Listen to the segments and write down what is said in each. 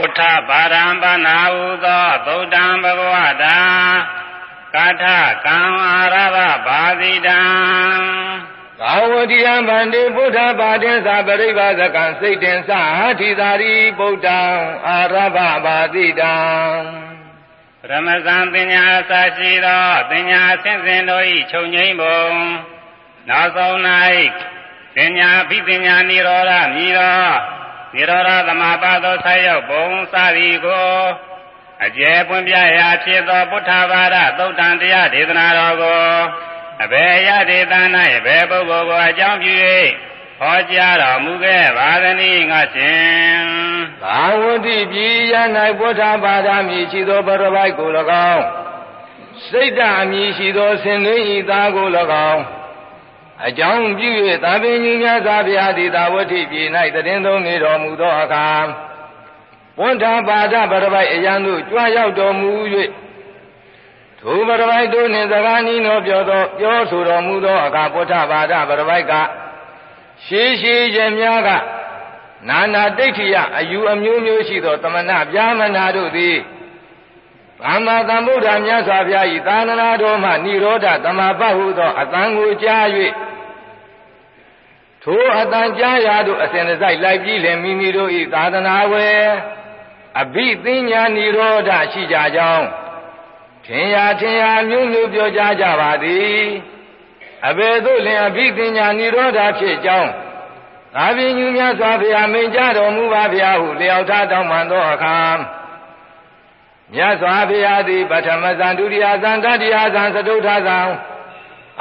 ုထဗာရံပနာဟုသောသုတံဘဂဝတာကာထကံအာရဘဘာတိတံဘာဝတိယံဗန္တိဗုဒ္ဓဘာတင်္သာပရိပါဇကံစိတ်တင်္စဟာတိသာရိဗုဒ္ဓံအာရဘဘာတိတံပရမဇံပညာအစရှိသောပညာဆင့်စဉ်တို့၏ခြုံငိမ့်ပုံနောက်ဆုံး၌ပညာဖိပညာនិရောဓမြည်သော និရောဓသမာပါသောဆက်ရောက်ဘုံစသည်ကိုအကျယ်ပွင့်ပြရာဖြစ်သောပုဋ္ဌဘာရသုတ်တန်တရားဒေသနာတော်ကိုအဘယ်ရဒေသ၌အဘယ်ပုဂ္ဂိုလ်ကိုအကြောင်းပြု၍ဟောကြားတော်မူခဲ့ပါသနည်းငါရှင်ဘာဝတိပြည်ယ၌ဗုဒ္ဓဘာသာမြည်ရှိသောပရပိုက်ကို၎င်းစိတ်ဓာအမည်ရှိသောဆင်သွင်းဤသားကို၎င်း အကြောင်းပြု၍သာပင်ကြီးများစွာဘုရားဒီသာဝတိပြည်၌တည်င်းသုံးနေတော်မူသောအခါဝန္တာပါဒပရပိုက်အရန်သို့ကြွရောက်တော်မူ၍ထိုပရပိုက်တို့နှင့်စကားနီးတော်ပြောသောပြောဆိုတော်မူသောအခါပုဋ္ဌပါဒပရပိုက်ကရှေးရှေးခြင်းများကနာနာဒိဋ္ဌိယအယူအမျိုးမျိုးရှိသောသမဏဗျာမနာတို့သည်ဗမ္မာသမ္ဗုဒ္ဓမြတ်စွာဘုရား၏သာသနာတော်မှនិရောဓသမာပဟုသောအတန်ကိုကြား၍ ထိုအတန်ကြားရာသို့အစဉ်တစိုက်လိုက်ပြီးလင်မိမိတို့၏သာသနာဝယ်အဘိသင်ညာនិရောဓရှိကြကြောင်းထင်ရာထင်ရာမျိုးမျိုးပြောကြားကြပါသည်အဘယ်သို့လင်အဘိသင်ညာនិရောဓဖြစ်ကြောင်းသာပင်ညူမြတ်စွာဘုရားမိန့်ကြားတော်မူပါဗျာဟုလျောက်ထားတောင်းပန်သောအခါမြတ်စွာဘုရားသည်ပထမဇန်ဒုတိယဇန်တတိယဇန်သတုထဇန်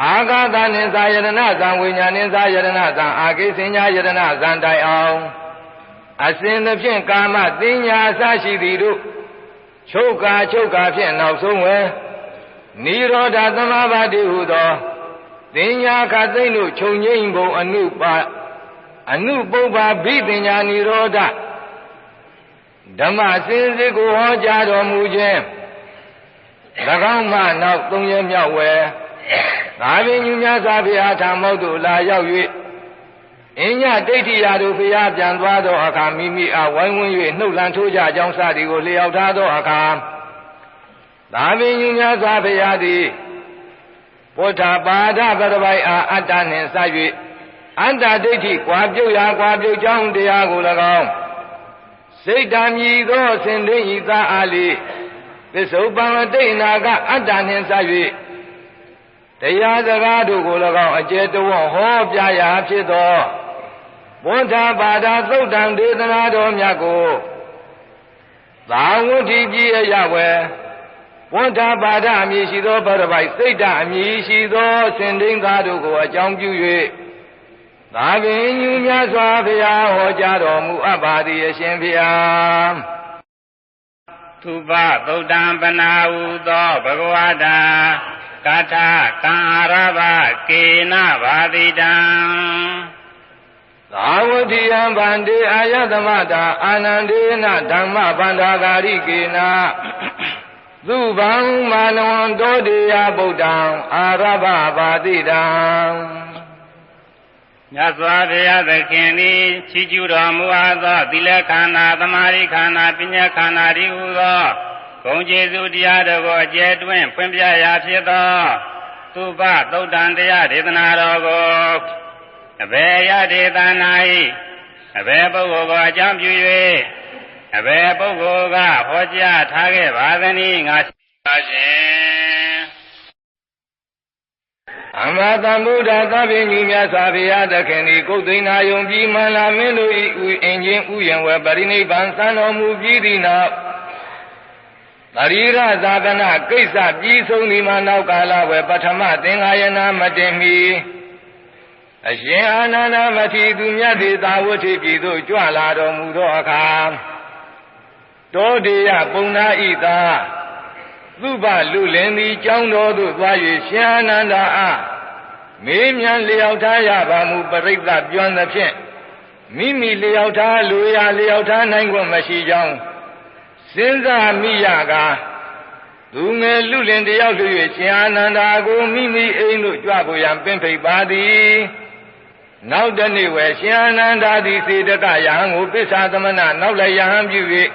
အာဂသနိသာယရဏဇံဝိညာဉ်နိသာယရဏဇံအာကိစဉ္ညာယရဏဇံတိုင်အောင်အစဉ်သဖြင့်ကာမသိညာအစရှိသည်တို့ချုပ်ကာချုပ်ကာဖြင့်နောက်ဆုံးဝဲနိရောဓသမာဘာတိဟုသောသိညာခသိမ့်တို့ခြုံငိမ့်ပုံအနုပါအနုပုပ္ပါဘိပညာនិရောဓဓမ္မစင်စစ်ကိုဟောကြားတော်မူခြင်း၎င်းမှနောက်သုံးရမြောက်ဝယ် သာပင်ညမြတ်စွာဘုရားထာမောက်သို့လာရောက်၍အညဒိဋ္ဌိယာတို့ဘုရားပြန်သွားသောအခါမိမိအားဝိုင်းဝန်း၍နှုတ်လန်းထိုးကြကြောင်းစသည်ကိုလျောက်ထားသောအခါသာပင်ညမြတ်စွာဘုရားသည်ပုထ္ထပါဒပရပိုက်အားအတ္တနှင့်စ၍အန္တဒိဋ္ဌိကွာပြုတ်ရာကွာပြုတ်ကြောင်းတရားကို၎င်းစိတ်ဓာမြည်သောစင်သိဤသာအားလေသစ္စုပန်အတိတ်နာကအတ္တနှင့်စ၍ တရားစကားတို့ကို၎င်းအကျယ်တဝဟောပြရာဖြစ်သောဘုဒ္ဓဘာသာသုတ်တံဒေသနာတော်မြတ်ကိုသာဝတိကြီးအရဝယ်ဝန္တာပါဒအမည်ရှိသောဗရပိုက်စိတ်ဓာအမည်ရှိသောစင်သိန်းသားတို့ကိုအကြောင်းပြု၍သာပင်ညူမြတ်စွာဘုရားဟောကြားတော်မူအပ်ပါသည်အရှင်ဘုရားသုဘသုတ်တံပနာဟုသောဘဂဝတာ ကာထကံအာရဘကေနဘာတိတံသာဝတိယံဗန္တိအာယသမတာအာနန္ဒေနဓမ္မဗန္ဓာဂာရိကေနသုဗံမာနဝံတောတေယဗုဒ္ဓံအာရဘဘာတိတံမြတ်စွာဘုရားသခင်သည်ချီးကျူးတော်မူအပ်သောသီလခန္ဓာသမာဓိခန္ဓာပညာခန္ဓာဒီဟုသော ဂုဏ်ကျေးဇူးတရားတို့ကိုအကျယ်တွင်ဖွင့်ပြရာဖြစ်သောသုဘသုတ်တံတရားဒေသနာတော်ကိုအဘယ်ရဒေသနာ၏အဘယ်ပုဂ္ဂိုလ်ကိုအကြောင်းပြု၍အဘယ်ပုဂ္ဂိုလ်ကဟောကြားထားခဲ့ပါသနည်းငါပါရှင်အမတံဗုဒ္ဓသဗ္ဗညုမြတ်စွာဘုရားသခင်သည်ကုသိဏယုံပြီးမှန်လာမင်းတို့၏ဥအင်ချင်းဥယံဝယ်ပရိနိဗ္ဗာန်စံတော်မူပြီးသည့်နောက် တရိရဇာကနာကိစ္စပြီးဆုံးဒီမှာနောက်ကာလဝယ်ပထမသင်္ဃာယနာမတင်မီအရှင်အာနန္ဒမထေရသူမြတ်သေးသာဝဋ္ဌိပြည်သို့ကြွလာတော်မူသောအခါတောဒေယပုံနာဤသာသုဘလူလင်သည်ကြောင်းတော်သို့သွား၍ရှင်အာနန္ဒာအားမေးမြန်းလျောက်ထားရပါမူပရိသတ်ပြောင်းသဖြင့်မိမိလျောက်ထားလူရလျောက်ထားနိုင်ခွင့်မရှိကြောင်း စဉ်းစားမိရကားသူငယ်လူလင်တယောက်လူ၍ရှင်အာနန္ဒာကိုမိမိအိမ်သို့ကြွဖို့ရန်ပင်ဖိတ်ပါသည်နောက်တနေ့ဝယ်ရှင်အာနန္ဒာသည်စေတကယဟန်ကိုပစ္ဆာသမဏနောက်လည်းယဟန်ပြု၍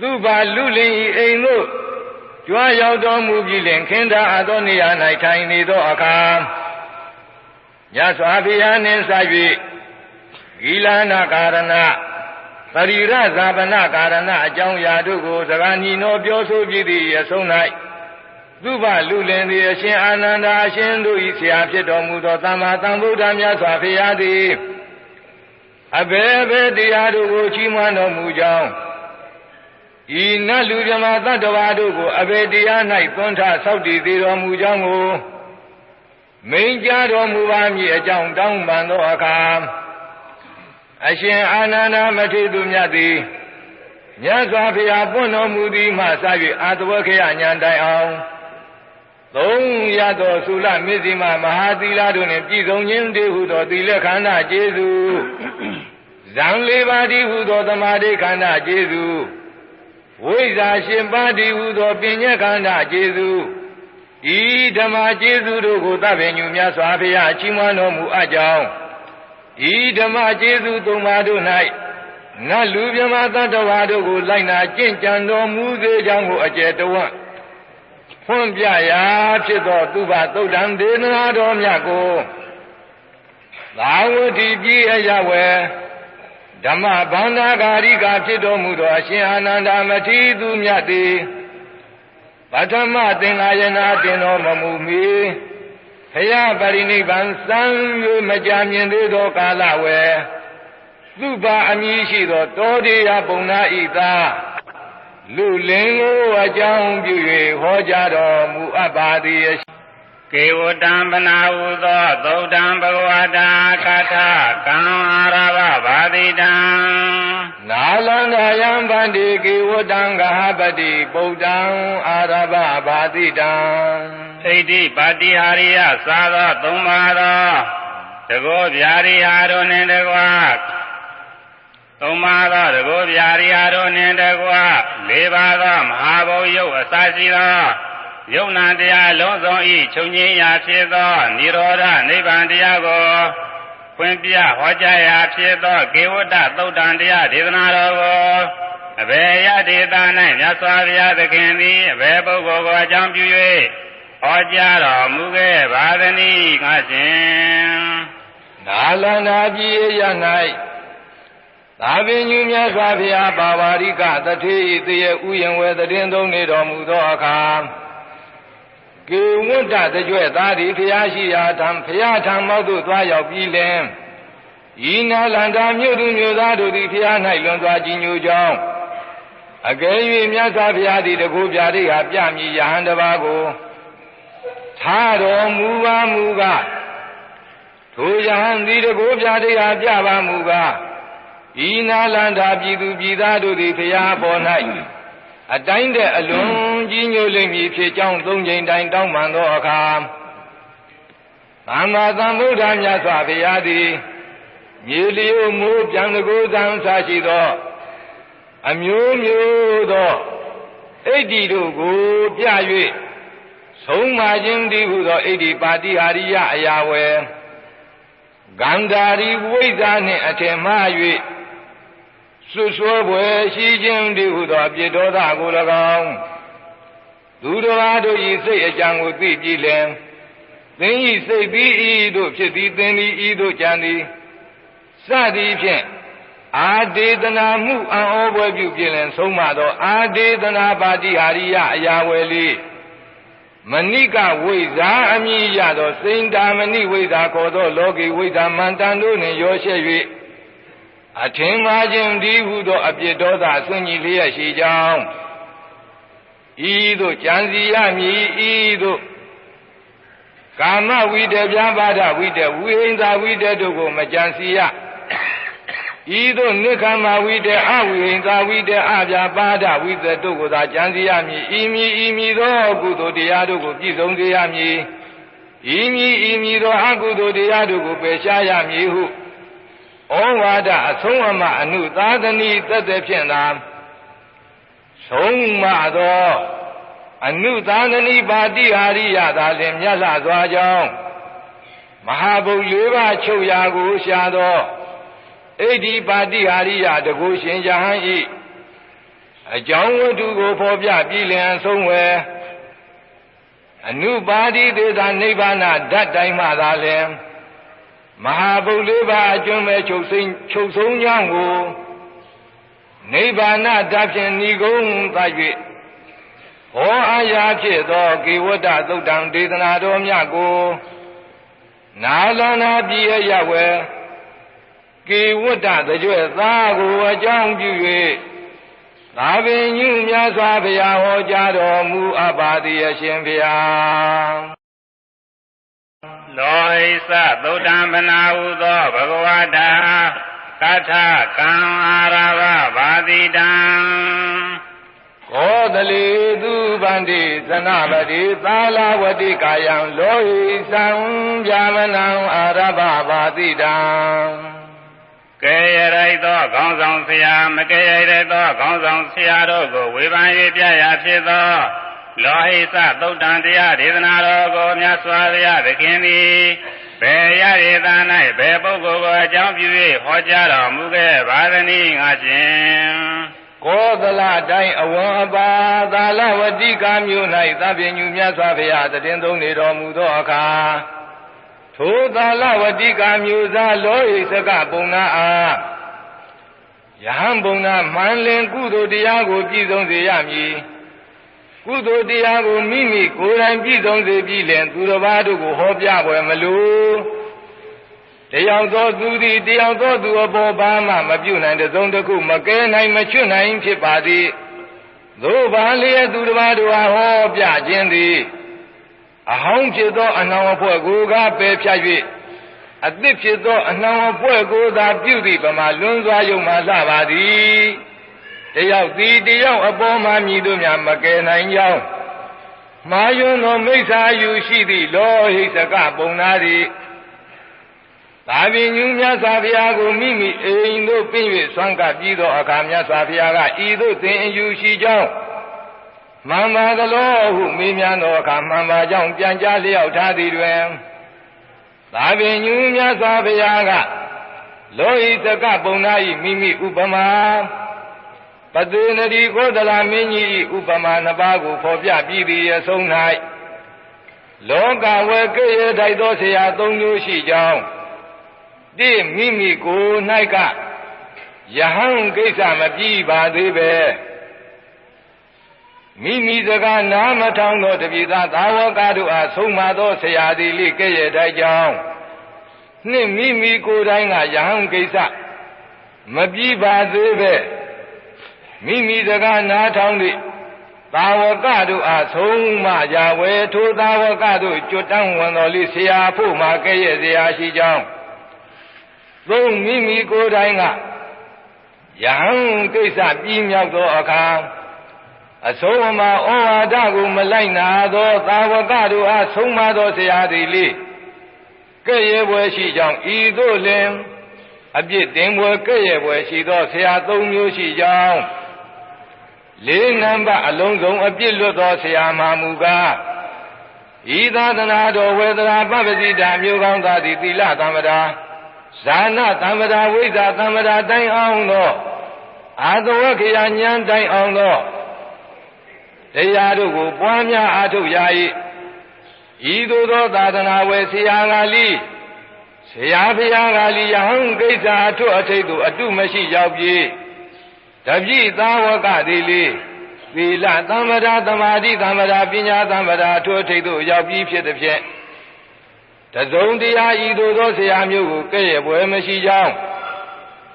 သူပါလူလင်ဤအိမ်သို့ကြွားရောက်တော်မူပြီးလင်ခင်းသာအပ်သောနေရာ၌ထိုင်နေသောအခါမြတ်စွာဘုရားနှင့်စ၍ဂီလာနာကာရဏ သရိရဇာပနကာရဏအကြောင်းအရာတို့ကိုစကားညီနောပြောဆိုပြီးသည့်အဆုံး၌သူဘလူလင်သည်အရှင်အာနန္ဒာအရှင်တို့၏ဆရာဖြစ်တော်မူသောသမ္မာသမ္ဗုဒ္ဓမြတ်စွာဘုရားသည်အဘယ်ဘယ်တရားတို့ကိုချီးမွမ်းတော်မူကြောင်းဤနတ်လူမြမသတ္တဝါတို့ကိုအဘယ်တရား၌သွန်ထဆောက်တည်သေးတော်မူကြောင်းကိုမိန်ကြားတော်မူပါမည်အကြောင်းတောင်းပန်သောအခါ အရှင်အာနန္ဒာမထေရမြတ်သည်မြတ်စွာဘုရားပွင့်တော်မူသည်မှစ၍အာတဝခေယညာတိုင်အောင်သုံးရသောသုလမေဇိမမဟာသီလတို့နှင့်ပြည့်စုံခြင်းတည်းဟုသောသီလခန္ဓာကျေစုဇံလေးပါးတည်းဟုသောသမာဓိခန္ဓာကျေစုဝိဇ္ဇာရှင်ပါးတည်းဟုသောပညာခန္ဓာကျေစုဤဓမ္မကျေစုတို့ကိုသဗ္ဗညုမြတ်စွာဘုရားချီးမွမ်းတော်မူအပ်ကြောင်း ဤဓမ္မကျေစုသုံးပါးတို့၌နတ်လူမြမသတ္တဝါတို့ကိုလိုက်နာကျင့်ကြံတော်မူစေကြောင်းကိုအကျယ်တဝန့်ဖွင့်ပြရာဖြစ်သောသူဘသုတ်တံဒေသနာတော်မြတ်ကိုသာဝတိပြည်အရဝယ်ဓမ္မဗန္ဓာဂာရိကဖြစ်တော်မူသောအရှင်အာနန္ဒာမထေရသူမြတ်သည်ပထမသင်္ဃာယနာတင်တော်မမူမီ ဖရာပရိနိဗ္ဗာန်စံ၍မကြမြင်သေးသောကာလဝယ်သူပါအမည်ရှိသောတောတေယပုံနာဤသာလူလင်ကိုအကြောင်းပြု၍ဟောကြားတော်မူအပ်ပါသည် ကေဝတံပနာဟုသောသုတ်တံဘဂဝတာကာထကံအာရဘဘာတိတံနာလန္ဒယံဗန္တိကေဝတံဂဟပတိပုဒ္ဒံအာရဘဘာတိတံဣတိပါတိဟာရိယသာသောသုံးပါသောတကောဗျာရိဟာတို့နှင့်တကွာသုံးပါးသောတကောဗျာရိယာတို့နှင့်တကွလေးပါးသောမဟာဘုံယုတ်အစရှိသော ယုံနာတရားလုံးစုံဤချုပ်ငြိမ်းရာဖြစ်သောនិရောဓနိဗ္ဗာန်တရားကိုဖွင့်ပြဟောကြားရာဖြစ်သောကေဝတ္တသုတ်တန်တရားဒေသနာတော်ကိုအဘယ်ရဒေသ၌မြတ်စွာဘုရားသခင်သည်အဘယ်ပုဂ္ဂိုလ်ကိုအကြောင်းပြု၍ဟောကြားတော်မူခဲ့ပါသနည်းငါရှင်နာလန္ဒာပြည်ရ၌သာပင်ညူမြတ်စွာဘုရားပါဝါရိကတထေဤတရေဥယံဝဲတည်သုံးနေတော်မူသောအခါ ကေဝတ္တတကြွဲ့သားသည်ဘုရားရှိရာထံဘုရားထံမောက်သို့သွားရောက်ပြီးလင်ဤနာလန္တာမြို့သူမြို့သားတို့သည်ဘုရား၌လွန်စွာကြည်ညိုကြောင်းအကယ်၍မြတ်စွာဘုရားသည်တကူပြရိဟာပြမည်ယဟန်တပါးကိုထားတော်မူပါမူကားထိုယဟန်သည်တကူပြရိဟာပြပါမူကားဤနာလန္တာပြည်သူပြည်သားတို့သည်ဖရာပေါ်၌ အတိုင်းတဲ့အလွန်ကြီးညိုလိမ့်မည်ဖြစ်ကြောင်းသုံးချိန်တိုင်တောင်းပန်သောအခါသမ္မာသမ္ဗုဒ္ဓမြတ်စွာဘုရားသည်မြေလျို့မိုးပြန်တကိုးသံစာရှိသော အမျိုးမျိုးသောဣတ္တိတို့ကိုပြ၍ဆုံးမခြင်းတည်းဟုသောဣတ္တိပါတိဟာရိယအရာဝယ်ဂန္ဓာရီဝိဇ္ဇာနှင့်အထင်မှား၍ စွဆွဲဖွယ်ရှိခြင်းတည်းဟုသောအပြစ်ဒေါသကို၎င်းသူတော်ဘာတို့ဤစိတ်အကြံကိုသိကြည့်လင်သင်ဤစိတ်ပြီးဤတို့ဖြစ်သည်သင်သည်ဤတို့ကြံသည်စသည်ဖြင့်အာဒေသနာမှုအံ့ဩပွဲပြုပြင်လင်ဆုံးမသော အာဒေသနာပါတိဟာရိယအရာဝယ်လေးမဏိကဝိဇာအမည်ရသောစိန်တာမဏိဝိဇာခေါ်သောလောကီဝိဇာမန္တန်တို့နှင့်ရောရှက်၍ အထင်မှားခြင်းဒီဟုသောအပြစ်ဒေါသဆွညည်လျက်ရှိကြောင်းဤသို့ကြံစီရမည်ဤသို့ကာမဝိတ္တပြာပါဒဝိတ္တဝိဟိန္ဒဝိတ္တတို့ကိုမကြံစီရဤသို့နိခမဝိတ္တအဝိဟိန္ဒဝိတ္တအပြာပါဒဝိတ္တတို့ကိုသာကြံစီရမည်ဤမည်ဤမည်သောကုသိုလ်တရားတို့ကိုပြည့်စုံစေရမည်ဤမည်ဤမည်သောအကုသိုလ်တရားတို့ကိုပယ်ရှားရမည်ဟု ဩဝါဒအဆုံးအမအနုသာသနီသက်သက်ဖြင့်သာဆုံးမသောအနုသာသနီပါတိဟာရိယသာလင်မြတ်လှစွာကြောင်းမဟာဘုတ်လေးပါးချုပ်ရာကိုရှာသောဣတိပါတိဟာရိယတကုရှင်ယဟန်ဤအကြောင်းဝတ္ထုကိုဖော်ပြပြည်လင်ဆုံးဝယ်အနုပါတိသေသာနိဗ္ဗာန်ဓာတ်တိုင်းမှသာလင် မဟာဗုဒ္ဓဘာအကျွမ်းမဲ့ချုပ်စိမ့်ချုပ်ဆုံးကြောင်းကိုနိဗ္ဗာန်ဓာတ်ဖြင့်ဏီကုံသတ်၍ဟောအားရဖြစ်သောကေဝတ္တသုတ်တံဒေသနာတော်မြတ်ကိုနာလနာပြည်ရဝဲကေဝတ္တတကြွယ်သားကိုအကြောင်းပြု၍သာပင်ညုမြတ်စွာဘုရားဟောကြားတော်မူအပ်ပါသည်အရှင်ဘုရား လောဟိသသုတ္တံပနာဟုသောဘဂဝတာကထကံအာရဘဘာတိတံကောသလေသူဗန္တိသနပတိသာလဝတိကာယံလောဟိသံဗျာမနံအာရဘဘာတိတံကဲရရိုက်သောခေါင်းဆောင်ဆရာမကဲရရိုက်သောခေါင်းဆောင်ဆရာတို့ကိုဝေဖန်၍ပြရာဖြစ်သော လောဟိသသုတ်တံတရားဒေသနာတော်ကိုမြတ်စွာဘုရားသခင်သည်ဘယ်ရရသာ၌ဘယ်ပုဂ္ဂိုလ်ကိုအကြောင်းပြု၍ဟောကြားတော်မူခဲ့ပါသနည်းငါရှင်ကောသလတိုင်းအဝံအပါသာလဝတိကာမျိုး၌သဗ္ဗညုမြတ်စွာဘုရားတည်သုံးနေတော်မူသောအခါထိုသာလဝတိကမျိုးသားလောဟိစကပုံနာအားယဟန်ပုံနာမှန်လင်ကုသိုလ်တရားကိုပြည့်စုံစေရမည် ကုသိုလ်တရားကိုမိမိကိုယ်တိုင်ပြည့်စုံစေပြီးလင်သူတစ်ပါးတို့ကိုဟောပြပွဲမလိုတယောက်သောသူသည်တယောက်သောသူအပေါ်ဘာမှမပြုနိုင်တဲ့သုံးတစ်ခုမကဲနိုင်မချွတ်နိုင်ဖြစ်ပါသည်သို့ပါလျက်သူတစ်ပါးတို့ဟာဟောပြခြင်းသည်အဟောင်းဖြစ်သောအနှောင်အဖွဲ့ကိုကပယ်ဖြတ်၍အသစ်ဖြစ်သောအနှောင်အဖွဲ့ကိုသာပြုသည့်ပမာလွန်စွာယုံမှလှပါသည် တယောက်သည်တယောက်အပေါ်မှမြည်တို့များမကယ်နိုင်ကြောင်းမာယွန်းသောမိစ္ဆာယူရှိသည့်လောဟိစကပုံနာသည်သာပင်ညူမြတ်စွာဘုရားကိုမိမိအိမ်သို့ပြည့်၍ဆွမ်းကပ်ပြီးသောအခါမြတ်စွာဘုရားကဤသို့သင်အယူရှိကြောင်းမှန်ပါသလိုဟုမေးမြန်းသောအခါမှန်ပါကြောင်းပြန်ကြားလျောက်ထားသည်တွင်သာပင်ညူမြတ်စွာဘုရားကလောဟိတကပုံနာဤမိမိဥပမာ ပတိနတိကိုသလမင်းကြီးဤဥပမာနှစ်ပါးကိုဖော်ပြပြီးသည်အဆုံး၌လောကဝေကိရထိုက်သောဆရာသုံးမျိုးရှိကြောင်းတိမိမိကိုယ်၌ကယဟန်ကိစ္စမပြီးပါသေးပဲမိမိစကားနားမထောင်သောတပိသားသာဝကတို့အားဆုံးမသောဆရာသည်လိကဲ့ရဲ့တိုက်ကြောင်းနှင့်မိမိကိုယ်တိုင်ကယဟန်ကိစ္စမပြီးပါသေးပဲ မိမိစကားနားထောင်သည့်သာဝကတို့အားဆုံးမကြဝဲထိုသာဝကတို့ကြွတန်းဝင်တော်လိဆရာဖို့မှာကဲ့ရဲ့ဆရာရှိကြောင်းသုံးမိမိကိုယ်တိုင်ကယဟန်ကိစ္စပြီးမြောက်သောအခါအဆုံးအမဩဝါဒကိုမလိုက်နာသောသာဝကတို့အားဆုံးမသောဆရာသည်လေကဲ့ရဲ့ပွဲရှိကြောင်းဤသို့လင်အပြစ်တင်ပွဲကဲ့ရဲ့ပွဲရှိသောဆရာသုံးမျိုးရှိကြောင်း လေးနံပါတ်အလုံးစုံအပြစ်လွတ်သောဆရာမှမူကားဤသာသနာတော်ဝေဒရာပပတိတာမျိုးကောင်းသားသည်သီလသံ္မတာဇာနာသံ္မတာဝိဇ္ဇာသံ္မတာတိုင်အောင်သောအာသဝခေယဉာဏ်တိုင်အောင်သောတရားတို့ကိုပွားများအားထုတ်ရ၏ဤသို့သောသာသနာဝယ်ဆရာကလိဆရာဖျားကလိယဟန်ကိစ္စအထွတ်အထိပ်သို့အတုမရှိရောက်ပြေ တပြည့်သာဝကသည်လေသီလသံ္မရာသမာဓိသံ္မရာပညာသံ္မရာအထွတ်အထိပ်သို့ရောက်ပြီးဖြစ်သည်ဖြင့်တစုံတရားဤသို့သောဆရာမျိုးကိုကဲ့ရဲ့ပွဲမရှိကြောင်း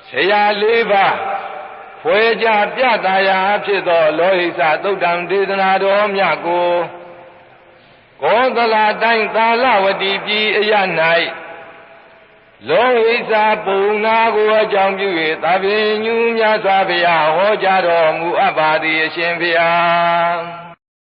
ဆရာလေးပါးဖွယ်ကြပြတာရာဖြစ်သောလောဟိစသုတ်တံဒေသနာတော်မြတ်ကိုကောသလတိုင်းသာလဝတိပြည်အရ၌ လောဟိစပုံနာကိုအကြောင်းပြု၍သဗ္ဗညူမြတ်စွာဘုရားဟောကြားတော်မူအပ်ပါသည်အရှင်ဘုရား